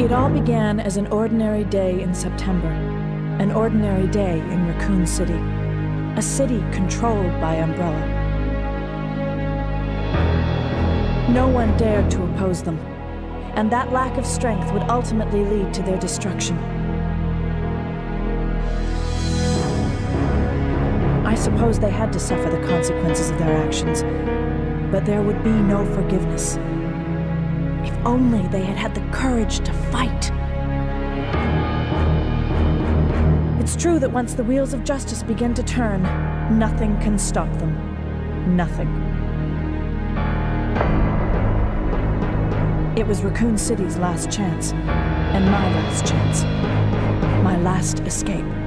It all began as an ordinary day in September. An ordinary day in Raccoon City. A city controlled by Umbrella. No one dared to oppose them, and that lack of strength would ultimately lead to their destruction. I suppose they had to suffer the consequences of their actions, but there would be no forgiveness. Only they had had the courage to fight. It's true that once the wheels of justice begin to turn, nothing can stop them. Nothing. It was Raccoon City's last chance, and my last chance. My last escape.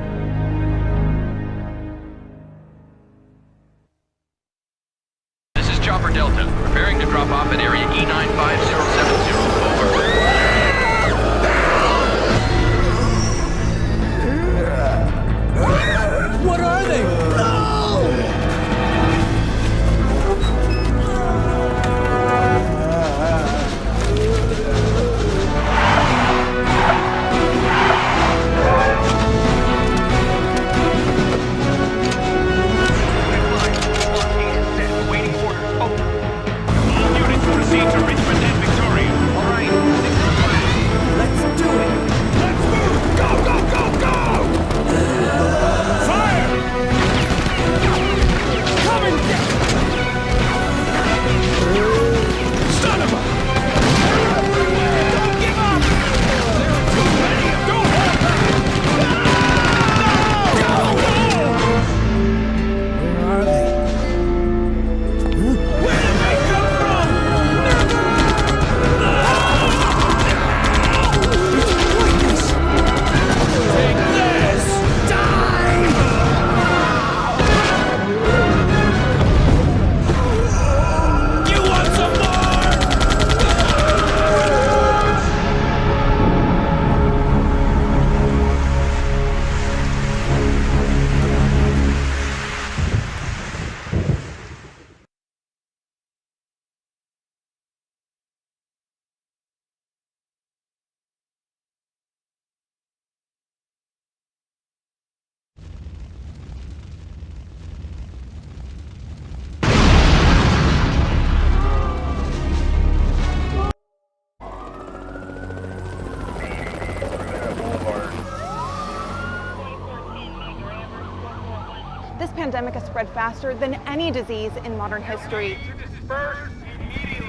Pandemic has spread faster than any disease in modern history.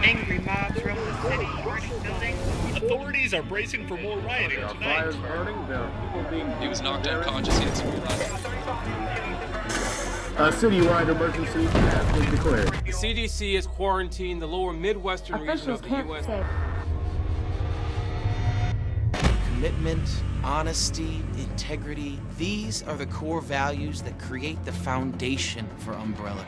Angry mobs roam the city, burning buildings. Authorities are bracing for more rioting tonight. He was knocked unconscious. He had some. A citywide emergency has been declared. The CDC has quarantined the lower Midwestern region of the U.S. Commitment, honesty, integrity, these are the core values that create the foundation for Umbrella.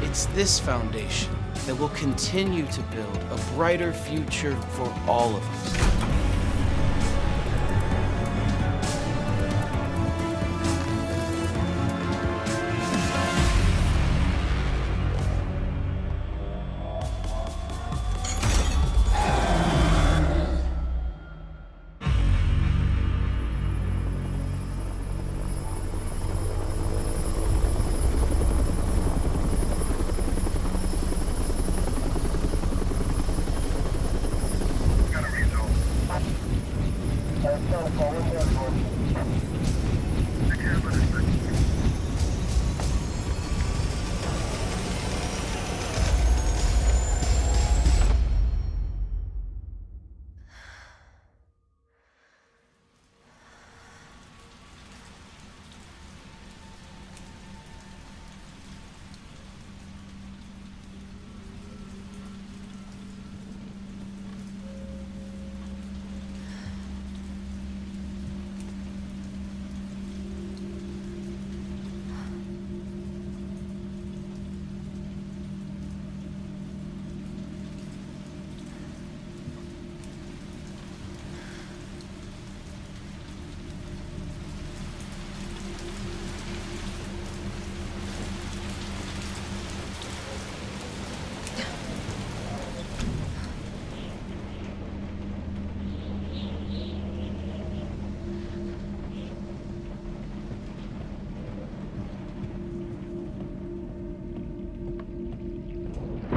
It's this foundation that will continue to build a brighter future for all of us.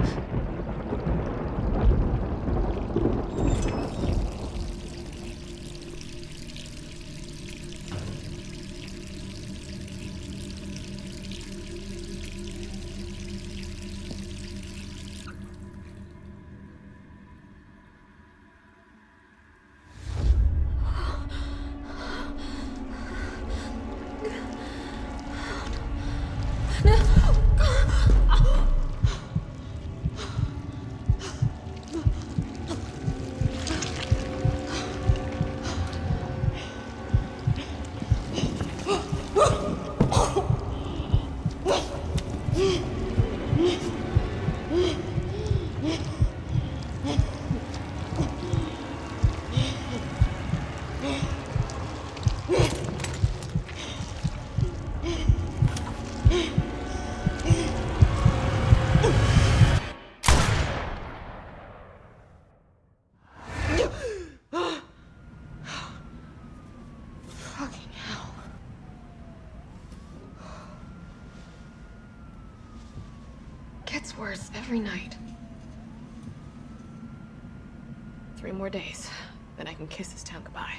Fucking hell. Worse every night. Three more days, then I can kiss this town goodbye.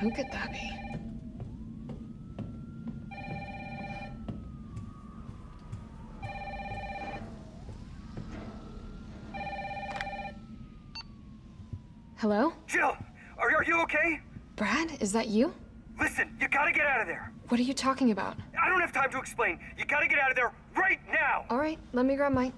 Who could that be? Hello? Jill, are, are you okay? Brad, is that you? Listen, you gotta get out of there. What are you talking about? I don't have time to explain. You gotta get out of there right now. All right, let me grab my.